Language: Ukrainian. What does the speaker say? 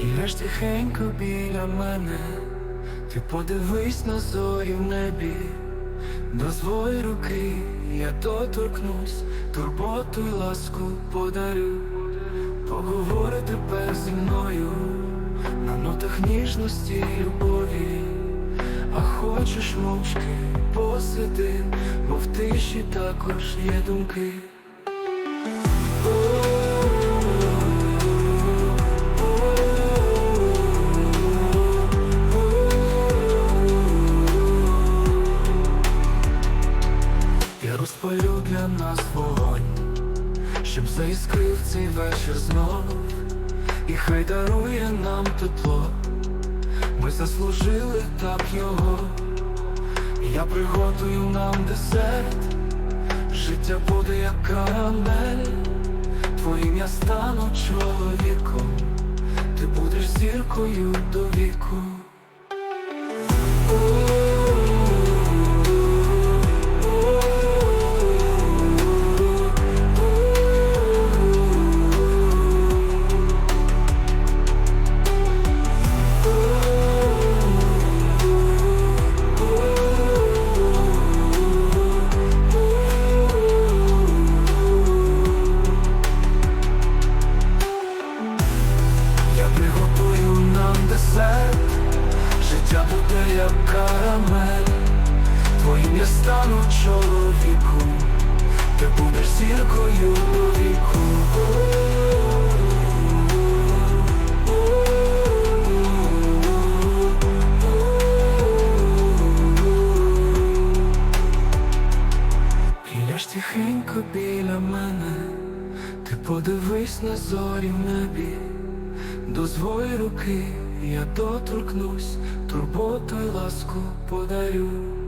Підеш тихенько біля мене, ти подивись на зорі в небі, дозволь руки, я доторкнусь, турботу й ласку подарю, поговори тепер зі мною. На нотах ніжності й любові, а хочеш мовчки посиди, бо в тиші також є думки. Для нас вогонь, щоб заіскрив цей вечір знов, і хай дарує нам тепло, ми заслужили так його, я приготую нам десерт, життя буде як карамель, твоїм я стану чоловіком, ти будеш зіркою до віку. Приготую нам десерт, життя буде як карамель, твоїм я стану чоловіком, ти будеш зіркою віку. І тихенько біля мене, ти подивись на зорі в небі, дозволь руки, я доторкнусь, турботу й ласку подарю.